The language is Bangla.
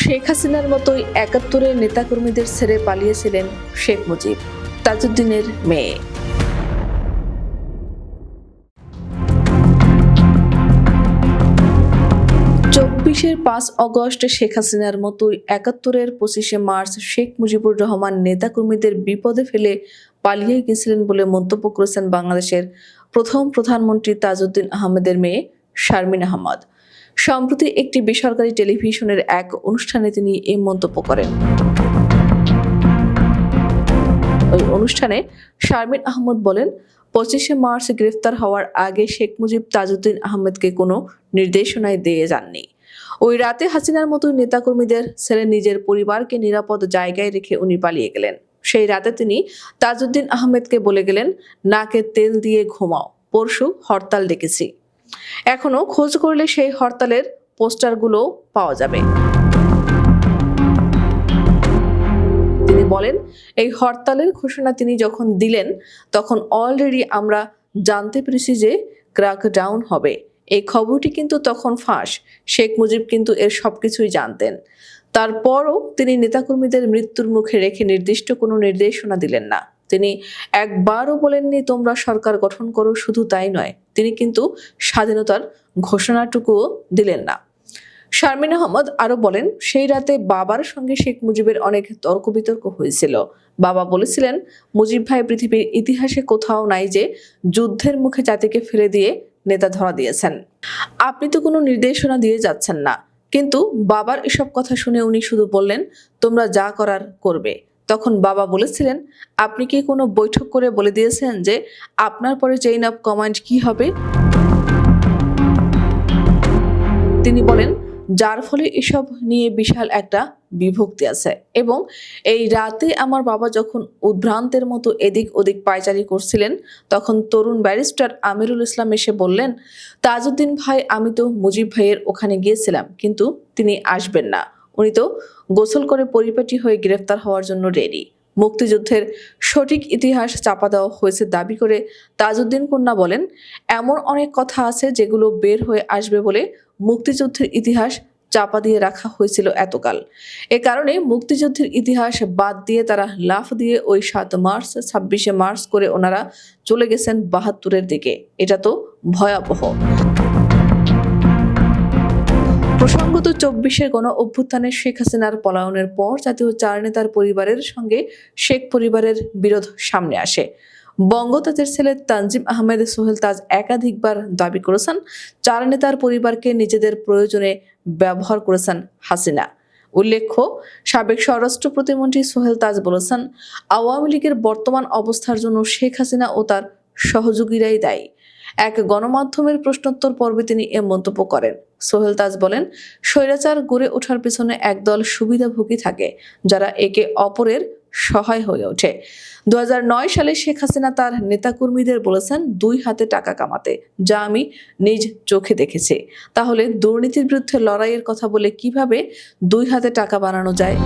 শেখ হাসিনার মতোই একাত্তরের নেতাকর্মীদের ছেড়ে পালিয়েছিলেন শেখ মুজিব, তাজউদ্দিনের মেয়ে। চব্বিশের পাঁচ অগস্ট শেখ হাসিনার মতোই একাত্তরের পঁচিশে মার্চ শেখ মুজিবুর রহমান নেতাকর্মীদের বিপদে ফেলে পালিয়ে গেছিলেন বলে মন্তব্য করেছেন বাংলাদেশের প্রথম প্রধানমন্ত্রী তাজউদ্দিন আহমেদের মেয়ে শারমিন আহমদ। সম্প্রতি একটি বেসরকারি টেলিভিশনের এক অনুষ্ঠানে তিনি এই মন্তব্য করেন। ওই অনুষ্ঠানে শারমিন আহমদ বলেন, পঁচিশে মার্চ গ্রেফতার হওয়ার আগে শেখ মুজিব তাজউদ্দিন আহমেদকে কোনো নির্দেশনায় দিয়ে যাননি। ওই রাতে হাসিনার মতো নেতাকর্মীদের ছেড়ে নিজের পরিবারকে নিরাপদ জায়গায় রেখে উনি পালিয়ে গেলেন। সেই রাতে তিনি তাজউদ্দিন আহমেদকে বলে গেলেন, নাকে তেল দিয়ে ঘুমাও, পরশু হরতাল ডেকেছি। এখনও খোঁজ করলে সেই হরতালের পোস্টারগুলো পাওয়া যাবে। তিনি বলেন, এই হরতালের ঘোষণা তিনি যখন দিলেন, তখন অলরেডি আমরা জানতে পেরেছি যে ক্র্যাকডাউন হবে। এই খবরটি কিন্তু তখন ফাঁস। শেখ মুজিব কিন্তু এর সবকিছুই জানতেন। তারপরও তিনি নেতাকর্মীদের মৃত্যুর মুখে রেখে নির্দিষ্ট কোনো নির্দেশনা দিলেন না। তিনি একবারও বলেননি, তোমরা সরকার গঠন করো, শুধু তাই নয়। তিনি কিন্তু স্বাধীনতার ঘোষণাটুকুও দিলেন না। শারমিন আহমদ আরও বলেন, সেই রাতে বাবার সঙ্গে শেখ মুজিবের অনেক তর্ক বিতর্ক হয়েছিল। বাবা বলেছিলেন, মুজিব ভাই পৃথিবীর ইতিহাসে কোথাও নাই যে যুদ্ধের মুখে জাতিকে ফেলে দিয়ে নেতা ধরা দিয়েছেন। আপনি তো কোনো নির্দেশনা দিয়ে যাচ্ছেন না। কিন্তু বাবার এসব কথা শুনে উনি শুধু বললেন, তোমরা যা করার করবে। তখন বাবা বলেছিলেন, আপনি কি কোনো বৈঠক করে বলে দিয়েছেন যে আপনার পরে চেইন অফ কমান্ড কি হবে? তিনি বলেন, যার ফলে এসব নিয়ে বিশাল একটা বিভক্তি আছে এবং এই রাতে আমার বাবা যখন উদ্ভ্রান্তের মতো এদিক ওদিক পায়চারি করছিলেন, তখন তরুণ ব্যারিস্টার আমিরুল ইসলাম এসে বললেন, তাজউদ্দিন ভাই, আমি তো মুজিব ভাইয়ের ওখানে গিয়েছিলাম, কিন্তু তিনি আসবেন না। উনি তো গোসল করে পরিপাটি হয়ে গ্রেফতার হওয়ার জন্য রেডি। মুক্তিযুদ্ধের সঠিক ইতিহাস চাপা দেওয়া হয়েছে দাবি করে তাজউদ্দিন কন্যা বলেন, এমন অনেক কথা আছে যেগুলো বের হয়ে আসবে বলে মুক্তিযুদ্ধের ইতিহাস চাপা দিয়ে রাখা হয়েছিল এতকাল। এ কারণে মুক্তিযুদ্ধের ইতিহাস বাদ দিয়ে তারা লাফ দিয়ে ওই সাত মার্চ, ছাব্বিশে মার্চ করে ওনারা চলে গেছেন বাহাত্তরের দিকে। এটা তো ভয়াবহ। প্রসঙ্গত চব্বিশের গণ অভ্যুত্থানে শেখ হাসিনার পলায়নের পর জাতীয় চার নেতার পরিবারের সঙ্গে শেখ পরিবারের বিরোধ সামনে আসে। বঙ্গতাজের ছেলে তানজিম আহমেদ সোহেল তাজ একাধিকবার দাবি করেছেন, চার নেতার পরিবারকে নিজেদের প্রয়োজনে ব্যবহার করেছেন হাসিনা। উল্লেখ্য, সাবেক স্বরাষ্ট্র প্রতিমন্ত্রী সোহেল তাজ বলেছেন, আওয়ামী লীগের বর্তমান অবস্থার জন্য শেখ হাসিনা ও তার সহযোগীরাই দায়ী। এক গণমাধ্যমের প্রশ্নোত্তর পর্বে তিনি এ মন্তব্য করেন। সোহেল তাজ বলেন, স্বৈরাচার গড়ে ওঠার পিছনে একদল সুবিধাভোগী থাকে, যারা একে অপরের সহায় হয়ে ওঠে। দুই হাজার নয় সালে শেখ হাসিনা তার নেতাকর্মীদের বলেছেন, দুই হাতে টাকা কামাতে, যা আমি নিজ চোখে দেখেছি। তাহলে দুর্নীতির বিরুদ্ধে লড়াইয়ের কথা বলে কীভাবে দুই হাতে টাকা বানানো যায়?